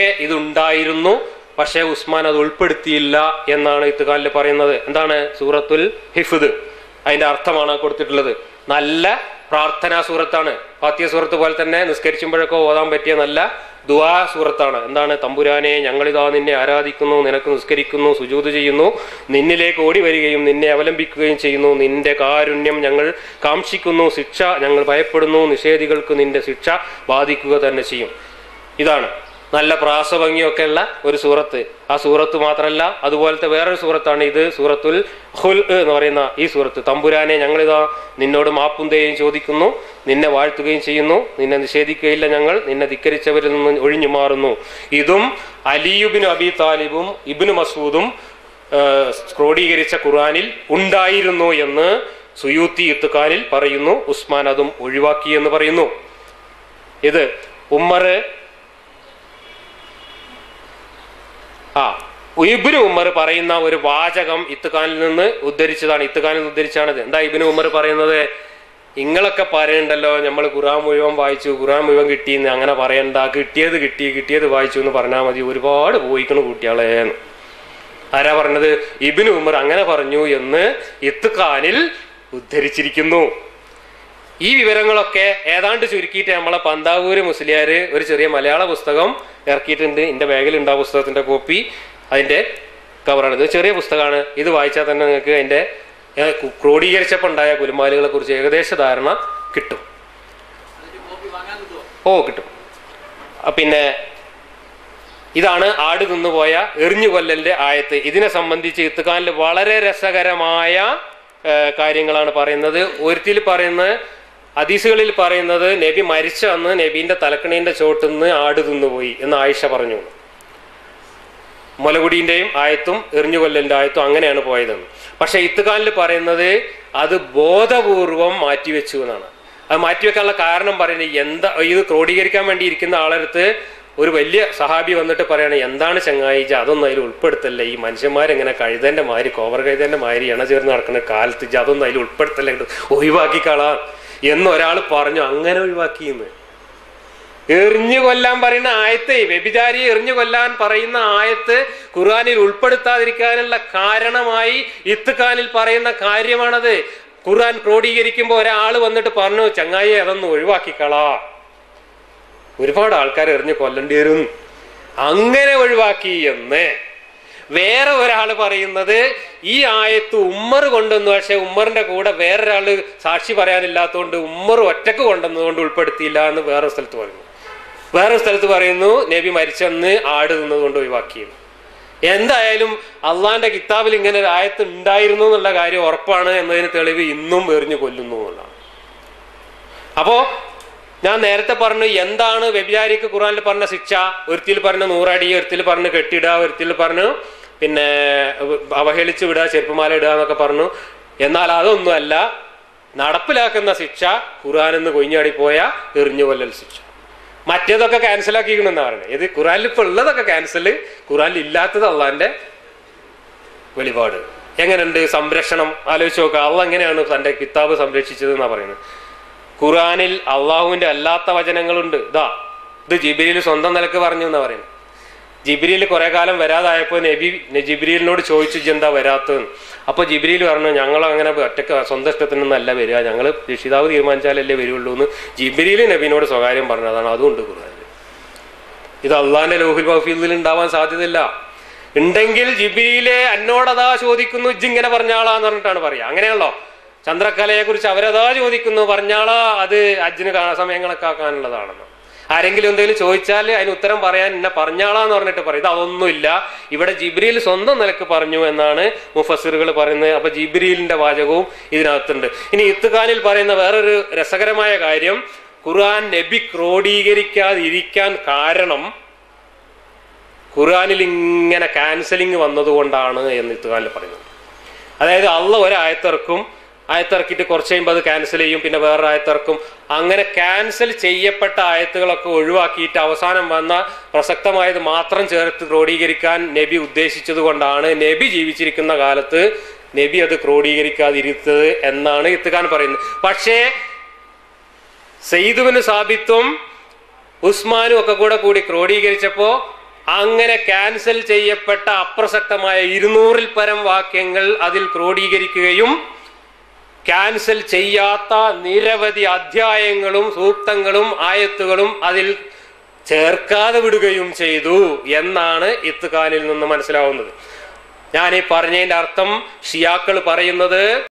ഇതുണ്ടായിരുന്നു. പക്ഷേ ഉസ്മാൻ അത് ഉൾപ്പെടുത്തിയില്ല എന്നാണ് ഇത്തുകാലിൽ പറയുന്നത്. എന്താണ് സൂറത്തുൽ ഹിഫുദ്? അതിന്റെ അർത്ഥമാണ് കൊടുത്തിട്ടുള്ളത്. നല്ല പ്രാർത്ഥനാ സൂറത്താണ്. ഫാത്തിയ സൂറത്ത് പോലെ തന്നെ നിസ്കരിക്കുമ്പോഴൊക്കെ ഓതാൻ പറ്റിയ നല്ല ദുവാ സൂറത്താണ്. എന്താണ്? തമ്പുരാനെ ഞങ്ങളിതാ നിന്നെ ആരാധിക്കുന്നു നിനക്ക് നിസ്കരിക്കുന്നു സുജൂത് ചെയ്യുന്നു. നിന്നിലേക്ക് ഓടി വരികയും നിന്നെ അവലംബിക്കുകയും ചെയ്യുന്നു. നിന്റെ കാരുണ്യം ഞങ്ങൾ കാംക്ഷിക്കുന്നു ശിക്ഷ ഞങ്ങൾ ഭയപ്പെടുന്നു. നിഷേധികൾക്ക് നിന്റെ ശിക്ഷ ബാധിക്കുക തന്നെ ചെയ്യും. ഇതാണ്. നല്ല പ്രാസഭംഗിയൊക്കെ ഉള്ള ഒരു സൂറത്ത്. ആ സൂറത്ത് മാത്രമല്ല അതുപോലത്തെ വേറൊരു സൂറത്താണ് ഇത് സൂറത്തുൽ ഹുൽ എന്ന് പറയുന്ന ഈ സൂറത്ത്. തമ്പുരാനെ ഞങ്ങളിതാ നിന്നോട് മാപ്പും മാപ്പുന്തയും ചോദിക്കുന്നു നിന്നെ വാഴ്ത്തുകയും ചെയ്യുന്നു നിന്നെ നിഷേധിക്കുകയില്ല ഞങ്ങൾ നിന്നെ ധിക്കരിച്ചവരിൽ നിന്ന് ഒഴിഞ്ഞു മാറുന്നു. ഇതും അലിയുബിന് അബി താലിബും ഇബിന് മസൂദും ക്രോഡീകരിച്ച ഖുർആനിൽ ഉണ്ടായിരുന്നു എന്ന് സുയൂത്തി ഇത്തുക്കാനിൽ പറയുന്നു ഉസ്മാൻ അതും ഒഴിവാക്കി എന്ന് പറയുന്നു. ഇത് ഉമ്മർ ആ ഇബിന് ഉമ്മർ പറയുന്ന ഒരു വാചകം ഇത്തുഖാനിൽ നിന്ന് ഉദ്ധരിച്ചതാണ്. ഇത്തുഖാനിൽ നിന്ന് ഉദ്ധരിച്ചാണിത്. എന്താ ഇബിന് ഉമ്മർ പറയുന്നത്? നിങ്ങളൊക്കെ പറയണ്ടല്ലോ നമ്മൾ ഖുറാൻ മുഴുവൻ വായിച്ചു ഖുറാൻ മുഴുവൻ കിട്ടിയെന്ന്. അങ്ങനെ പറയണ്ട കിട്ടിയത് കിട്ടി കിട്ടിയത് വായിച്ചു എന്ന് പറഞ്ഞാൽ മതി. ഒരുപാട് പോയിക്കണു കുട്ടികളെ. ആരാ പറഞ്ഞത്? ഇബിന് ഉമർ അങ്ങനെ പറഞ്ഞു എന്ന് ഇത്തുഖാനിൽ ഉദ്ധരിച്ചിരിക്കുന്നു. ഈ വിവരങ്ങളൊക്കെ ഏതാണ്ട് ചുരുക്കിയിട്ട് നമ്മളെ പന്താവൂര് മുസ്ലിയാർ ഒരു ചെറിയ മലയാള പുസ്തകം ഇറക്കിയിട്ടുണ്ട്. എന്റെ ബാഗിലുണ്ട് ആ പുസ്തകത്തിന്റെ കോപ്പി. അതിന്റെ കവറാണ് ഇത് ചെറിയ പുസ്തകമാണ്. ഇത് വായിച്ചാൽ തന്നെ നിങ്ങൾക്ക് കു- ക്രോഡീകരിച്ചപ്പോൾ ഉണ്ടായ കുലുമാലുകളെ കുറിച്ച് ഏകദേശ ധാരണ കിട്ടും. ഓ കിട്ടും. പിന്നെ ഇതാണ് ആട് നിന്നുപോയ എറിഞ്ഞു കൊല്ലലിന്റെ ആയത്ത്. ഇതിനെ സംബന്ധിച്ച് ഇത്തുകാലിൽ വളരെ രസകരമായ കാര്യങ്ങളാണ് പറയുന്നത്. ഒരുത്തിൽ പറയുന്നത് ഹദീസുകളിൽ പറയുന്നത് നബി മരിച്ച അന്ന് നബീന്റെ തലക്കണീന്റെ നിന്ന് ആട് തിന്നുപോയി എന്ന് ആയിഷ പറഞ്ഞു. മുലകുടീന്റെയും ആയത്തും എറിഞ്ഞുകൊല്ലലിന്റെ ആയത്തും അങ്ങനെയാണ് പോയതെന്ന്. പക്ഷെ ഇത്തുകാലിൽ പറയുന്നത് അത് ബോധപൂർവം മാറ്റിവെച്ചു എന്നാണ്. അത് മാറ്റിവെക്കാനുള്ള കാരണം പറയുന്നത് എന്താ ഇത് ക്രോഡീകരിക്കാൻ വേണ്ടി ഇരിക്കുന്ന ആളടുത്ത് ഒരു വലിയ സഹാബി വന്നിട്ട് പറയണേ എന്താണ് ചങ്ങായി അതൊന്നും അതിൽ ഉൾപ്പെടുത്തല്ല. ഈ മനുഷ്യന്മാരെങ്ങനെ കഴുതന്റെ മാതിരി കോവർ കഴുതന്റെ മാതിരി ഇണ ചേർന്ന് നടക്കുന്ന കാലത്ത് അതൊന്നും അതിൽ ഉൾപ്പെടുത്തല്ലേ ഒഴിവാക്കി ഒഴിവാക്കിക്കളാം. എന്ന് ഒരാൾ പറഞ്ഞു അങ്ങനെ ഒഴിവാക്കിയെന്ന് എറിഞ്ഞു കൊല്ലാൻ പറയുന്ന ആയത്തെ വ്യഭിചാരിയെ എറിഞ്ഞു കൊല്ലാൻ പറയുന്ന ആയത്ത് ഖുർആാനിൽ ഉൾപ്പെടുത്താതിരിക്കാനുള്ള കാരണമായി ഇത്തുഖാനിൽ പറയുന്ന കാര്യമാണത്. ഖുർആൻ ക്രോഡീകരിക്കുമ്പോൾ ഒരാൾ വന്നിട്ട് പറഞ്ഞു ചങ്ങായി അതൊന്ന് ഒഴിവാക്കിക്കളാ. ഒരുപാട് ആൾക്കാർ എറിഞ്ഞു കൊല്ലേണ്ടി വരും അങ്ങനെ ഒഴിവാക്കി എന്ന്. വേറെ ഒരാൾ പറയുന്നത് ഈ ആയത്ത് ഉമ്മർ കൊണ്ടുവന്നു പക്ഷെ ഉമ്മറിന്റെ കൂടെ വേറൊരാൾ സാക്ഷി പറയാനില്ലാത്തതുകൊണ്ട് ഉമ്മർ ഒറ്റയ്ക്ക് കൊണ്ടുവന്നതുകൊണ്ട് ഉൾപ്പെടുത്തിയില്ല എന്ന് വേറെ സ്ഥലത്ത് പറയുന്നു. വേറെ സ്ഥലത്ത് പറയുന്നു നബി മരിച്ചെന്ന് ആട് നിന്നതുകൊണ്ട് ഒഴിവാക്കിയത് എന്തായാലും അള്ളാന്റെ കിതാബിൽ ഇങ്ങനെ ഒരു ആയത്ത് ഉണ്ടായിരുന്നു എന്നുള്ള കാര്യം ഉറപ്പാണ് എന്നതിന് തെളിവ് ഇന്നും എറിഞ്ഞു കൊല്ലുന്നു എന്നുള്ളതാണ്. അപ്പോ ഞാൻ നേരത്തെ പറഞ്ഞു എന്താണ് വ്യഭിചാരിക്ക് ഖുറാനിൽ പറഞ്ഞ ശിക്ഷ? ഒരുത്തിൽ പറഞ്ഞ നൂറടി ഒരുത്തിൽ പറഞ്ഞ് കെട്ടിടുക ഒരുത്തിൽ പറഞ്ഞു പിന്നെ അവഹേളിച്ച് വിടുക ചെരുപ്പുമാല ഇടുക എന്നൊക്കെ പറഞ്ഞു. എന്നാൽ അതൊന്നുമല്ല നടപ്പിലാക്കുന്ന ശിക്ഷ ഖുറാനിൽ നിന്ന് കൊഞ്ഞാടിപ്പോയ എറിഞ്ഞു കൊല്ലൽ ശിക്ഷ. മറ്റേതൊക്കെ ക്യാൻസൽ ആക്കിക്കണമെന്നാ പറയുന്നത്. ഇത് ഖുറാനിൽ ഇപ്പൊ ഉള്ളതൊക്കെ ക്യാൻസൽ ഖുറാനിൽ ഇല്ലാത്തത് അള്ളാന്റെ വെളിപാട്. എങ്ങനെയുണ്ട് സംരക്ഷണം? ആലോചിച്ച് നോക്കുക അള്ള എങ്ങനെയാണ് തന്റെ കിതാബ് സംരക്ഷിച്ചത് എന്നാ പറയുന്നത്. ഖുറാനിൽ അള്ളാഹുവിന്റെ അല്ലാത്ത വചനങ്ങളുണ്ട്. ഇതാ ഇത് ജിബിരിയിൽ സ്വന്തം നിലയ്ക്ക് പറഞ്ഞു എന്നാ പറയുന്നത്. ജിബ്രീൽ കുറെ കാലം വരാതായപ്പോൾ നബി ജിബ്രിയിലിനോട് ചോദിച്ചു "ഇജ്ജ് എന്താ വരാത്തതെന്ന് അപ്പൊ ജിബ്രിയിൽ പറഞ്ഞു ഞങ്ങൾ അങ്ങനെ ഒറ്റയ്ക്ക് സ്വന്തം ഇഷ്ടത്തിനൊന്നല്ല വരിക. ഞങ്ങൾ രക്ഷിതാവ് തീരുമാനിച്ചാലല്ലേ വരുള്ളൂ എന്ന് ജിബ്രിയിൽ നബിനോട് സ്വകാര്യം പറഞ്ഞതാണ് അതുകൊണ്ട് ഖുർആനിൽ. ഇത് അള്ളാന്റെ ലോഹിൽ വഫീദിൽ ഉണ്ടാവാൻ സാധ്യതയില്ല. ഉണ്ടെങ്കിൽ ജിബിയിലെ എന്നോടതാ ചോദിക്കുന്നു ഇജിങ്ങനെ പറഞ്ഞാളാന്ന് പറഞ്ഞിട്ടാണ് പറയുക. അങ്ങനെയാണല്ലോ. ചന്ദ്രക്കലയെ കുറിച്ച് അവരതാ ചോദിക്കുന്നു പറഞ്ഞാളാ അത് അജ്ജിന് സമയങ്ങളൊക്കെ സമയം കണക്കാക്കാനുള്ളതാണെന്ന് ആരെങ്കിലും എന്തെങ്കിലും ചോദിച്ചാൽ അതിന് ഉത്തരം പറയാൻ എന്നെ പറഞ്ഞാളാന്ന് പറഞ്ഞിട്ട് പറയും. ഇത് അതൊന്നുമില്ല. ഇവിടെ ജിബ്രീൽ സ്വന്തം നിലയ്ക്ക് പറഞ്ഞു എന്നാണ് മുഫസിറുകൾ പറയുന്നത്. അപ്പൊ ജിബ്രീലിന്റെ വാചകവും ഇതിനകത്തുണ്ട്. ഇനി ഇത്തുഖാനിൽ പറയുന്ന വേറൊരു രസകരമായ കാര്യം ഖുർആൻ നബി ക്രോഡീകരിക്കാതിരിക്കാൻ കാരണം ഖുർആാനിൽ ഇങ്ങനെ ക്യാൻസലിങ് വന്നതുകൊണ്ടാണ് എന്ന് ഇത്തുഖാനിൽ പറയുന്നത്. അതായത് അള്ള ഒരായത്തിറക്കും ആയത്തിറക്കിയിട്ട് കുറച്ച് കഴിയുമ്പോൾ അത് ക്യാൻസൽ ചെയ്യും. പിന്നെ വേറൊരു ആയത്തിറക്കും. അങ്ങനെ ക്യാൻസൽ ചെയ്യപ്പെട്ട ആയത്തുകളൊക്കെ ഒഴിവാക്കിയിട്ട് അവസാനം വന്ന പ്രസക്തമായത് മാത്രം ചേർത്ത് ക്രോഡീകരിക്കാൻ നബി ഉദ്ദേശിച്ചത് കൊണ്ടാണ് നബി ജീവിച്ചിരിക്കുന്ന കാലത്ത് നബി അത് ക്രോഡീകരിക്കാതിരുത്തത് എന്നാണ് ഇത്തുഖാൻ പറയുന്നത്. പക്ഷേ സെയ്തുവിന് സാബിത്വം ഉസ്മാനും ഒക്കെ കൂടെ കൂടി ക്രോഡീകരിച്ചപ്പോ അങ്ങനെ ക്യാൻസൽ ചെയ്യപ്പെട്ട അപ്രസക്തമായ ഇരുന്നൂറിൽ പരം വാക്യങ്ങൾ അതിൽ ക്രോഡീകരിക്കുകയും ക്യാൻസൽ ചെയ്യാത്ത നിരവധി അധ്യായങ്ങളും സൂക്തങ്ങളും ആയത്തുകളും അതിൽ ചേർക്കാതെ വിടുകയും ചെയ്തു എന്നാണ് ഇത്തുകാനിൽ നിന്ന് മനസ്സിലാവുന്നത്. ഞാൻ ഈ പറഞ്ഞതിന്റെ അർത്ഥം ഷിയാക്കൾ പറയുന്നത്